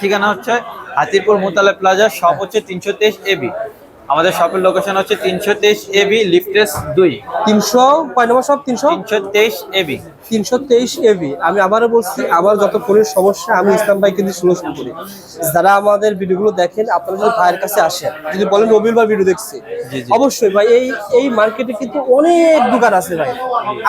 ঠিকানা হচ্ছে Hatirpul মোতালে plaza shop হচ্ছে তিনশো তেইশ এবি আমাদের শপের লোকেশন হচ্ছে তিনশো তেইশ এবি লিফটেস দুই। তিনশো কয় নম্বর সব তিনশো? তিনশো তেইশ এবি তিনশো তেইশ এবি আমি আবারও বলছি আমার যত ফোনের সমস্যা আমি ইসলাম ভাইকে দিয়ে সলিউশন করি। যারা আমাদের ভিডিওগুলো দেখেন আপনারা যদি ভাইয়ের কাছে আসেন যদি বলেন রবির ভাই ভিডিও দেখছি। অবশ্যই ভাই এই এই মার্কেটে কিন্তু অনেক দোকান আছে ভাই।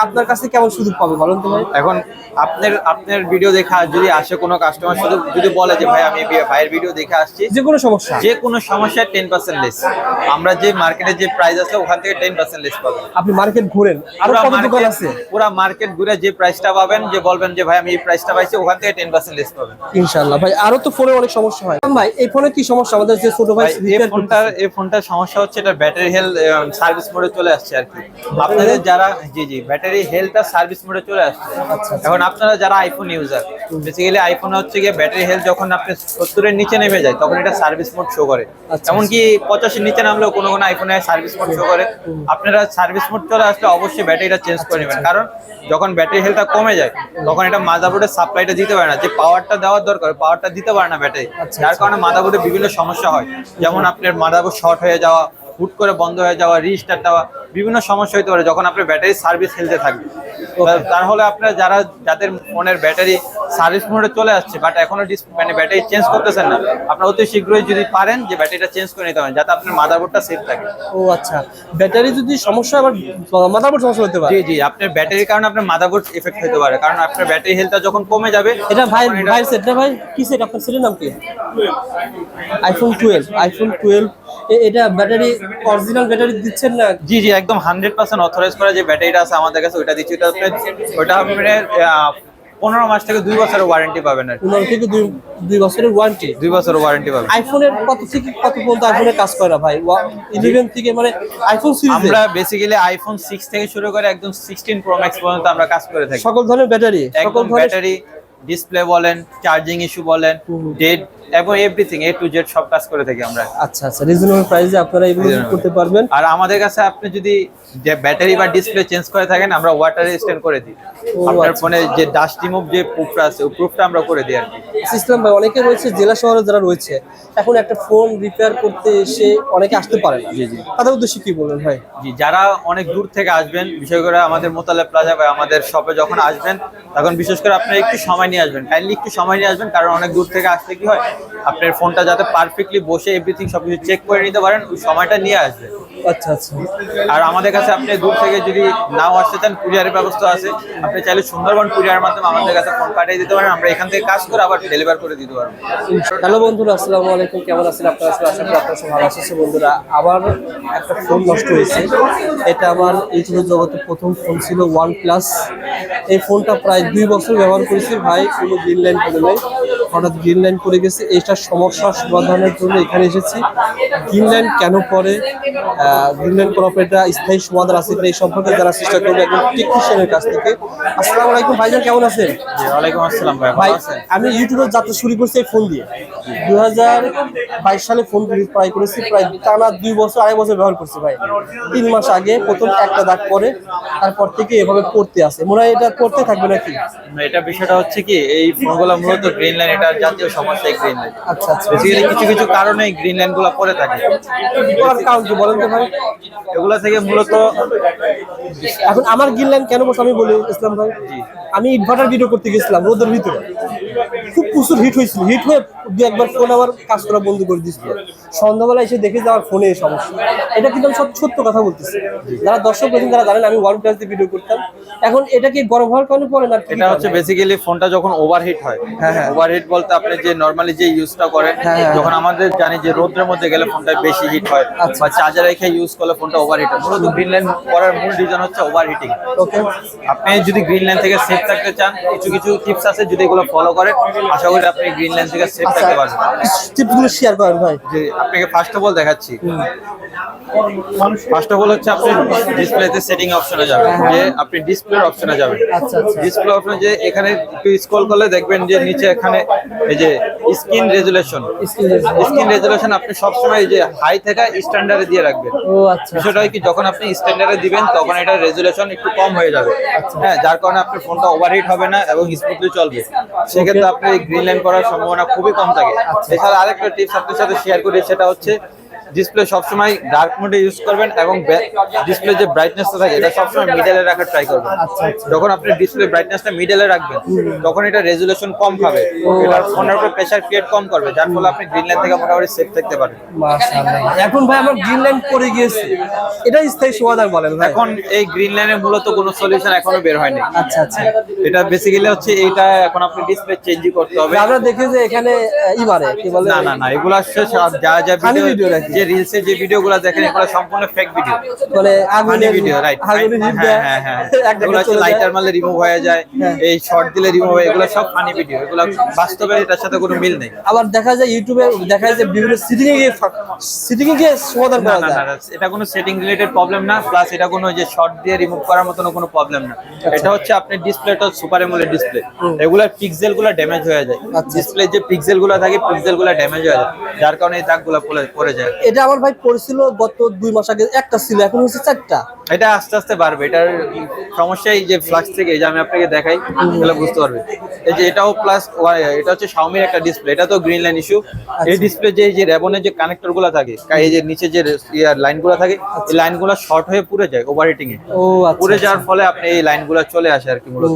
আপনার কাছে কেমন সুযোগ পাবে বলেন তো ভাই? এখন আপনার আপনার ভিডিও দেখা যদি আসে কোনো কাস্টমার শুধু যদি বলে যে ভাই আমি ভাইয়ের ভিডিও দেখে আসছি যে কোনো সমস্যা। যে কোনো সমস্যায় টেন পার্সেন্ট লেস আমরা যে মার্কেটে যে প্রাইস আছে ওখান থেকে টেন পার্সেন্ট লেস পাবেন আপনি মার্কেট ঘুরেন। আরও কত দোকান আছে? পুরা মার্কেট ঘুরে যে প্রাইসটা পাবেন যে বলবেন যে ভাই আমি এই প্রাইসটা পাইছি ওখান থেকে টেন পার্সেন্ট লেস পাবেন। ইনশাআল্লাহ। ভাই আরও তো ফোনে অনেক সমস্যা হয়। ভাই এই ফোনে কি সমস্যা? আমাদের যে ছোট ভাই এই ফোনটার এই ফোনটার সমস্যা হচ্ছে এটা ব্যাটারি হেলথ সার্ভিস মোডে চলে আসছে আর কি। আপনাদের যারা জি জি ব্যাটারি হেলথটা সার্ভিস মোডে চলে আসছে। আচ্ছা, এখন আপনারা যারা আইফোন ইউজার বেসিক্যালি আইফোন হচ্ছে গিয়ে ব্যাটারি হেলথ যখন আপনি সত্তরের নিচে নেমে যায় তখন এটা সার্ভিস মোড শো করে। আচ্ছা, এমনকি পঁচাশির নিচে নামলেও কোনো কোনো আইফোনে সার্ভিস মোড শো করে। আপনারা সার্ভিস মোড চলে আসলে অবশ্যই ব্যাটারিটা চেঞ্জ করে নেবেন। কারণ যখন ব্যাটারি হেলথটা কমে যায় তখন এটা মাদারবোর্ডের সাপ্লাইটা দিতে পারে না। যে পাওয়ারটা দেওয়ার দরকার পাওয়ারটা দিতে পারে না ব্যাটারি আচ্ছা, যার কারণে মাদারবোর্ডে বিভিন্ন সমস্যা হয়। যেমন আপনার মাদারবোর্ড শর্ট হয়ে যাওয়া হুট করে বন্ধ হয়ে যাওয়া রিস্টার্ট দেওয়া বিভিন্ন সমস্যা হতে পারে যখন আপনার ব্যাটারি সার্ভিস হেলতে থাকবে তাহলে আপনার যারা যাদের ফোনের ব্যাটারি সার্ভিস মোডে চলে আসছে বাট এখনও মানে ব্যাটারি চেঞ্জ করতেছেন না আপনার অতি শীঘ্রই যদি পারেন যে ব্যাটারিটা চেঞ্জ করে নিতে পারেন যাতে আপনার মাদারবোর্ডটা সেফ থাকে। ও আচ্ছা ব্যাটারি যদি সমস্যা আবার মাদারবোর্ড সমস্যা হতে পারে? জি জি আপনার ব্যাটারির কারণে আপনার মাদারবোর্ড এফেক্ট হতে পারে কারণ আপনার ব্যাটারি হেলথটা যখন কমে যাবে এটা ভাই ভাই এটা- ভাইয়ের সেট না ভাই? কি সেট? আপনার সেটের নাম কি? আইফোন টুয়েলভ আইফোন টুয়েলভ এটা ব্যাটারি অরিজিনাল ব্যাটারি দিচ্ছেন না? জি জি একদম হান্ড্রেড পার্সেন্ট অথরাইজ করা যে ব্যাটারিটা আছে আমাদের কাছে ওইটা দিচ্ছি। ওটা ওটা আপনার পনেরো মাস থেকে দুই বছরের ওয়ারেন্টি পাবেন আর পনেরো থেকে দুই দুই বছরের ওয়ারেন্টি দুই বছরের ওয়ারেন্টি পাবেন। আইফোনের কত থেকে কত পর্যন্ত আইফোনের কাজ করে না ভাই ইলেভেন থেকে মানে আইফোন সিরিজ আমরা বেসিক্যালি আইফোন সিক্স থেকে শুরু করে একদম সিক্সটিন প্রো ম্যাক্স পর্যন্ত আমরা কাজ করে থাকি। সকল ধরনের ব্যাটারি? সকল ধরনের ব্যাটারি ডিসপ্লে বলেন চার্জিং ইস্যু বলেন হুম। এবং এভরিথিং এ টু জেড সব কাজ করে থাকি আমরা। আচ্ছা আচ্ছা রিজনেবল প্রাইসে আপনারা এগুলো করতে পারবেন। আর আমাদের কাছে আপনি যদি যে ব্যাটারি বা ডিসপ্লে চেঞ্জ করে থাকেন আমরা ওয়াটার রেজিস্ট্যান্ট করে দিই। আপনার আচ্ছা। ফোনে যে ডাস্ট রিমুভ যে প্রুফটা আছে ওই প্রুফটা আমরা করে দিই আর কি। ইসলাম ভাই অনেকে রয়েছে জেলা শহরে যারা রয়েছে এখন একটা ফোন রিপেয়ার করতে এসে অনেকে আসতে পারে না। জি, জি। তাদের উদ্দেশ্যে কি বলবেন ভাই? জি যারা অনেক দূর থেকে আসবেন বিশেষ করে আমাদের মোতালে প্লাজা বা আমাদের শপে যখন আসবেন তখন বিশেষ করে আপনারা একটু সময় নিয়ে আসবেন। কাইন্ডলি একটু সময় নিয়ে আসবেন কারণ অনেক দূর থেকে আসতে কি হয় আপনার ফোনটা যাতে পারফেক্টলি বসে এভরিথিং সবকিছু চেক করে নিতে পারেন ওই সময়টা নিয়ে আসবে। আচ্ছা আচ্ছা। আর আমাদের কাছে আপনি দূর থেকে যদি নাও আসতে চান কুরিয়ারের ব্যবস্থা আছে। আপনি চাইলে সুন্দরবন কুরিয়ার মাধ্যমে আমাদের কাছে ফোন পাঠিয়ে দিতে পারেন আমরা এখান থেকে কাজ করে আবার ডেলিভার করে দিতে পারব। হ্যালো বন্ধুরা আসসালামু আলাইকুম কেমন আছেন আপনারা? সবাই আশা করি আপনারা ভালো আছেন। বন্ধুরা আবার একটা ফোন নষ্ট হয়েছে। এটা আমার এই ছোট জগতে প্রথম ফোন ছিল ওয়ান প্লাস এই ফোনটা প্রায় দুই বছর ব্যবহার করেছি। ভাই কোনো গ্রিন লাইন করে নেই। হঠাৎ গ্রিন লাইন করে গেছে। এইটার সমস্যার সমাধানের জন্য এখানে এসেছি। গ্রিন লাইন কেন পরে গ্রিন লাইন করার পর এটা স্থায়ী সমাধান আছে কিনা এই সম্পর্কে জানার চেষ্টা করব একজন টেকনিশিয়ানের কাছ থেকে। আসসালামু আলাইকুম ভাইজান কেমন আছেন? ওয়ালাইকুম আসসালাম ভাই আমি ইউটিউবের যাত্রা শুরু করছি এই ফোন দিয়ে। হাজার বাইশ সালে ফোন ট্রাই করেছি প্রায় টানা দুই বছর আড়াই বছর ব্যবহার করছি ভাই। তিন মাস আগে প্রথম একটা দাগ পরে তারপর থেকে এভাবে পড়তে আসে মনে হয় এটা করতে থাকবে নাকি? এটা বিষয়টা হচ্ছে কি এই ফোনগুলো মূলত গ্রিন লাইন এটা জাতীয় সমস্যা এই গ্রিন আচ্ছা আচ্ছা। বেসিক্যালি কিছু কিছু কারণে গ্রিন ল্যান্ডগুলো পড়ে থাকে। করার কারণ কি বলেন তো ভাই। এগুলা থেকে মূলত এখন আমার গ্রিন ল্যান্ড কেন বসে আমি বলি ইসলাম ভাই। আমি ইনভার্টার ভিডিও করতে গেছিলাম রোদের ভিতরে। খুব প্রচুর হিট হয়েছিল। হিট হয়ে দু একবার ফোন আমার কাজ করা বন্ধ করে দিয়েছিল সন্ধ্যাবেলা এসে দেখে যে আমার ফোনে সমস্যা। এটা কিন্তু আমি সব সত্য কথা বলতেছি। যারা দর্শক রয়েছেন তারা জানেন আমি ওয়ান প্লাস দিয়ে ভিডিও করতাম। এখন এটা কি গরম হওয়ার কারণে পড়ে না এটা হচ্ছে বেসিক্যালি ফোনটা যখন ওভারহিট হয়। হ্যাঁ, হ্যাঁ। ওভারহিট বলতে আপনি যে নর্মালি যে ইউজটা করেন হ্যাঁ, হ্যাঁ। যখন আমাদের জানি যে রোদ্রের মধ্যে গেলে ফোনটা বেশি হিট হয় আচ্ছা। বা চার্জার রেখে ইউজ করলে ফোনটা ওভারহিট হয়। মূলত গ্রিন লাইন করার মূল রিজন হচ্ছে ওভারহিটিং ওকে আপনি যদি গ্রিন লাইন থেকে সেফ থাকতে চান কিছু কিছু টিপস আছে যদি এগুলো ফলো করেন আশা করি আপনি গ্রিন লাইন থেকে সেফ আচ্ছা পারবেন টিপসগুলো শেয়ার করেন ভাই। যে আপনাকে ফার্স্ট অফ অল দেখাচ্ছি। ফার্স্ট অফ অল হচ্ছে আপনি ডিসপ্লেতে সেটিং অপশনে যাবেন যে আপনি ডিসপ্লের অপশনে যাবেন। আচ্ছা আচ্ছা। ডিসপ্লে অপশনে যে এখানে একটু স্ক্রল করলে দেখবেন যে নিচে এখানে এই যে স্ক্রিন রেজুলেশন। Screen resolution. আপনি সবসময় যে হাই থেকে স্ট্যান্ডার্ডে দিয়ে রাখবেন। ও আচ্ছা। বিষয়টা হয় কি যখন আপনি স্ট্যান্ডার্ডে দিবেন তখন এটা রেজুলেশন একটু কম হয়ে যাবে। হ্যাঁ যার কারণে আপনার ফোনটা ওভারহিট হবে না এবং স্মুথলি চলবে। সেক্ষেত্রে আপনি গ্রিন লাইন করার সম্ভাবনা খুবই কম থাকে। এছাড়া আরেকটা টিপস আপনার সাথে শেয়ার করি সেটা হচ্ছে ডিসপ্লে সবসময় ডার্ক মোডে ইউজ করবেন এবং ডিসপ্লে যে ব্রাইটনেসটা থাকে এটা সবসময় মিডলে রাখার ট্রাই করবেন। আচ্ছা আচ্ছা। যখন আপনি ডিসপ্লে ব্রাইটনেসটা মিডলে রাখবেন তখন এটা রেজুলেশন কম খাবে এটার ফোনের উপরে প্রেসার ক্রিয়েট কম করবে যার ফলে আপনি গ্রিন লাইন থেকে মোটামুটি সেফ থাকতে মাশাআল্লাহ। এখন ভাই আমার গ্রিন লাইন পড়ে গিয়েছে। এটা স্থায়ী সমাধান বলেন ভাই। এখন এই গ্রিন লাইনের মূলত কোনো সলিউশন এখনও বের হয়নি। আচ্ছা আচ্ছা। এটা বেসিক্যালি হচ্ছে এটা এখন আপনি ডিসপ্লে চেঞ্জই করতে হবে। আমরা দেখি যে এখানে আহ, ই মারে কি বলে? না না না এগুলো আসছে যা যা ভিডিও? যে রিলসে যে ভিডিও ভিডিওগুলো দেখেন এগুলো সম্পূর্ণ ফেক ভিডিও ফানি আগুনের ভিডিও রাইট হ্যাঁ হ্যাঁ হ্যাঁ। এগুলো হচ্ছে লাইটার মারলে রিমুভ হয়ে যায় হ্যাঁ। এই শর্ট দিলে রিমুভ হয় এগুলো সব ফানি ভিডিও এগুলো বাস্তবে এটার সাথে কোনো মিল নেই। আবার দেখা যায় ইউটিউবে দেখা যায় যে বিভিন্ন সিটিং এ গিয়ে সিটিং এ গিয়ে সমাধান করা যায়। এটা কোনো সেটিং রিলেটেড প্রবলেম না প্লাস এটা কোনো যে শর্ট দিয়ে রিমুভ করার মতো কোনো প্রবলেম না। এটা হচ্ছে আপনার ডিসপ্লেটা সুপার এমোলেড ডিসপ্লে এগুলার পিক্সেলগুলো ড্যামেজ হয়ে যায়। আচ্ছা। ডিসপ্লে যে পিক্সেলগুলো থাকে পিক্সেলগুলো ড্যামেজ হয়ে যায়। যার কারণে এই দাগগুলো পড়ে- পড়ে যায়। এটা আমার ভাই পড়ছিল গত দুই মাস আগে একটা ছিল এখন হচ্ছে চারটা। এটা আস্তে আস্তে বাড়বে এটার সমস্যা এই যে ফ্লাক্স থেকে এই যে আমি আপনাকে দেখাই তাহলে বুঝতে পারবে। এই যে এটাও প্লাস এটা হচ্ছে শাওমির একটা ডিসপ্লে এটা তো গ্রিন লাইন ইস্যু এই ডিসপ্লে যে এই যে রেবনের যে কানেক্টরগুলো থাকে এই যে নিচে যে লাইনগুলো থাকে এই লাইনগুলো শর্ট হয়ে পুড়ে যায় ওভারহিটিং এ ও আচ্ছা পুড়ে যাওয়ার ফলে আপনি এই লাইনগুলো চলে আসে আর কি মূলত।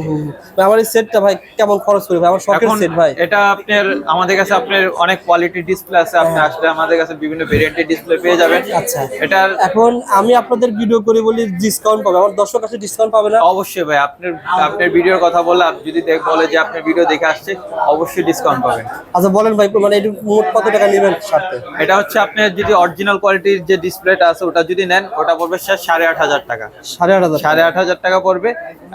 আমার এই সেটটা ভাই কেমন খরচ করবে? আমার শখের সেট ভাই। এটা আপনার আমাদের কাছে আপনার অনেক কোয়ালিটি ডিসপ্লে আছে আপনি আসলে আমাদের কাছে বিভিন্ন ভেরিয়েন্টের ডিসপ্লে পেয়ে যাবেন। আচ্ছা। এটার এখন আমি আপনাদের ভিডিও করে বলি ডিসকাউন্ট পাবে। আমার দর্শক কাছে ডিসকাউন্ট পাবে না। অবশ্যই ভাই আপনার আপনার ভিডিওর কথা বললে আপনি যদি দেখ বলে যে আপনার ভিডিও দেখে আসছে অবশ্যই ডিসকাউন্ট পাবেন আচ্ছা বলেন ভাই মানে একটু মোট কত টাকা নেবেন সাথে? এটা হচ্ছে আপনার যদি অরিজিনাল কোয়ালিটির যে ডিসপ্লেটা আছে ওটা যদি নেন ওটা পড়বে স্যার সাড়ে আট হাজার টাকা। সাড়ে আট হাজার সাড়ে আট হাজার টাকা পড়বে।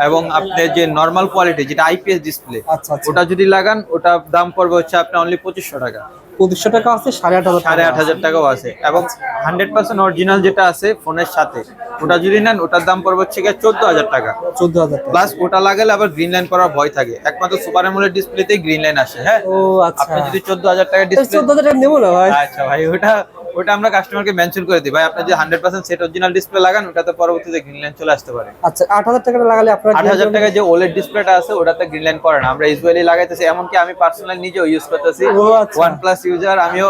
এবং আপনার যে নর্মাল কোয়ালিটি যেটা আইপিএস ডিসপ্লে আচ্ছা আচ্ছা। ওটা যদি লাগান ওটা দাম পড়বে হচ্ছে আপনার অনলি পঁচিশশো টাকা। পঁচিশশো টাকা আছে সাড়ে আট হাজার সাড়ে আট হাজার টাকাও আছে। এবং হান্ড্রেড পার্সেন্ট অরিজিনাল যেটা আছে ফোনের সাথে। ওটা যদি নেন ওটার দাম পড়বে হচ্ছে গিয়ে চোদ্দ হাজার টাকা। চোদ্দ হাজার প্লাস ওটা লাগালে আবার গ্রিন লাইন করার ভয় থাকে। একমাত্র সুপার এমোলেড ডিসপ্লেতে গ্রিন লাইন আসে হ্যাঁ? ও আচ্ছা। আপনি যদি চোদ্দ হাজার টাকা ডিসপ্লে চোদ্দ হাজার টাকা নেব না ভাই? আচ্ছা ভাই ওটা ওটা আমরা কাস্টমারকে মেনশন করে দিই। ভাই আপনি যে hundred percent set original display লাগান ওটাতে পরবর্তীতে গ্রিন লাইন চলে আসতে পারে। আচ্ছা আট হাজার টাকা লাগালে আপনার আট হাজার টাকা যে ওলেড ডিসপ্লেটা আছে ওটাতে গ্রিন লাইন করে না। আমরা ইউজুয়ালি লাগাইতেছি এমনকি আমি পার্সোনালি নিজেও ইউজ করতেছি। আচ্ছা। প্লাস ইউজার আমিও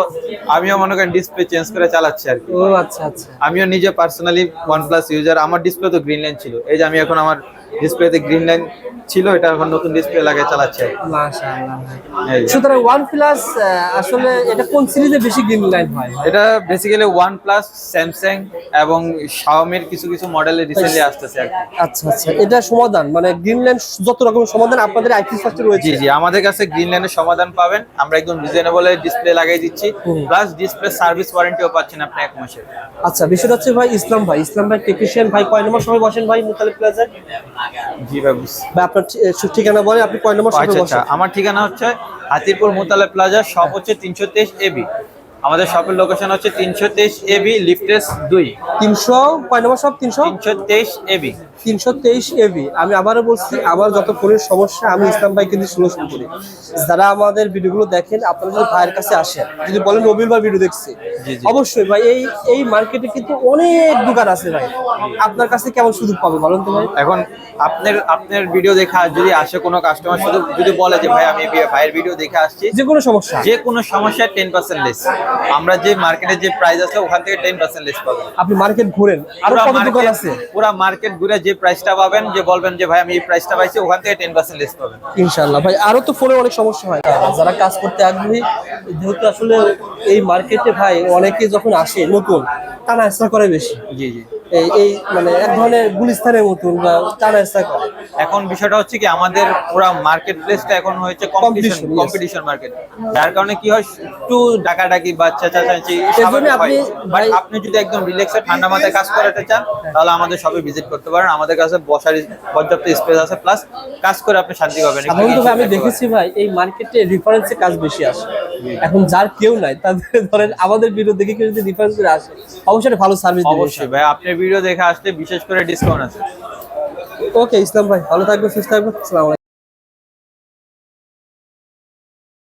আমিও মনে করেন ডিসপ্লে চেঞ্জ করে চালাচ্ছি আর কি। ও আচ্ছা আচ্ছা। আমিও নিজে পার্সোনালি ওয়ান প্লাস ইউজার আমার ডিসপ্লে তো গ্রিন লাইন ছিল। এই যে আমি এখন আমার ডিসপ্লেতে গ্রিন লাইন ছিল এটা এখন নতুন ডিসপ্লে লাগিয়ে চালাচ্ছে। সুতরাং ওয়ান প্লাস আসলে এটা কোন সিরিজে বেশি গ্রিন লাইন হয়? এটা বেসিক্যালি ওয়ান প্লাস স্যামসাং এবং শাওমির কিছু কিছু মডেলে রিসেন্টলি আসতেছে আচ্ছা আচ্ছা। এটা সমাধান মানে গ্রিন লাইন যত রকমের সমাধান আপনাদের আইটি ফার্স্টে রয়েছে। জি জি আমাদের কাছে গ্রিন লাইনের সমাধান পাবেন। আমরা একদম রিজনেবল ডিসপ্লে লাগিয়ে দিচ্ছি। প্লাস ডিসপ্লে সার্ভিস ওয়ারেন্টিও পাচ্ছেন আপনি এক মাসের। আচ্ছা বিষয়টা হচ্ছে ভাই ইসলাম ভাই ইসলাম ভাই টেকনিশিয়ান ভাই কয় নম্বর সময় বসেন ভাই মুতালিব প্লাজায় জি ভাই ভাই আপনার ঠিকানা বলেন আপনি কয় নম্বর সময় আচ্ছা আচ্ছা বসেন? আমার ঠিকানা হচ্ছে হাতিরপুর মুতালা প্লাজা শপ হচ্ছে তিনশো তেইশ এবি আমাদের শপের লোকেশন হচ্ছে তিনশো তেইশ এবি লিফটেস দুই। তিনশো কয় নম্বর সব তিনশো? তিনশো তেইশ এবি তিনশো তেইশ এবি আমি আবারও বলছি আমার যত ফোনের সমস্যা আমি ইসলাম ভাইকে দিয়ে শুরু করি। যারা আমাদের ভিডিওগুলো দেখেন আপনারা যদি ভাইয়ের কাছে আসেন যদি বলেন ভাই ভিডিও দেখছি। অবশ্যই ভাই এই এই মার্কেটে কিন্তু অনেক দোকান আছে ভাই। আপনার কাছে কেমন সুযোগ পাবে বলুন তো ভাই? এখন আপনার আপনার ভিডিও দেখা যদি আসে কোনো কাস্টমার শুধু যদি বলে যে ভাই আমি ভাইয়ের ভিডিও দেখে আসছি যে কোনো সমস্যা। যে কোনো সমস্যায় টেন পার্সেন্ট লেস আমরা যে মার্কেটে যে প্রাইস আছে ওখান থেকে টেন পার্সেন্ট লেস পাবেন আপনি মার্কেট ঘুরেন আরও কত দোকান আছে? পুরা মার্কেট ঘুরে যে প্রাইসটা পাবেন যে বলবেন যে ভাই আমি এই প্রাইসটা পাইছি ওখান থেকে টেন পার্সেন্ট লেস পাবেন। ইনশাল্লাহ ভাই আরও তো ফোনে অনেক সমস্যা হয়। যারা কাজ করতে আগ্রহী যেহেতু আসলে এই মার্কেটে ভাই অনেকে যখন আসে নতুন তারা হেসা করে বেশি। জি জি। এই মানে এক ধরনের গুলিস্তানের মতন বা টানা করে। এখন বিষয়টা হচ্ছে কি আমাদের পুরা মার্কেট প্লেসটা এখন হয়েছে কম্পিটিশন কম্পিটিশন মার্কেট যার কারণে কি হয় একটু ডাকাডাকি বা চেঁচাচেঁচি আপনি ভাই- আপনি যদি একদম রিল্যাক্সে ঠান্ডা মাথায় কাজ করাতে চান তাহলে আমাদের সবে ভিজিট করতে পারেন। আমাদের কাছে বসার পর্যাপ্ত স্পেস আছে। প্লাস কাজ করে আপনি শান্তি পাবেন। সাধারণত আমি দেখেছি ভাই এই মার্কেটে রেফারেন্সে কাজ বেশি আসে। এখন যার কেউ নাই তাদের ধরেন আমাদের বিরুদ্ধে কেউ যদি রেফারেন্স করে আসে অবশ্যই ভালো সার্ভিস। অবশ্যই ভাই আপনার ভিডিও দেখে আসতে বিশেষ করে ডিসকাউন্ট আছে। ওকে ইসলাম ভাই ভালো থাকবে সুস্থ থাকবে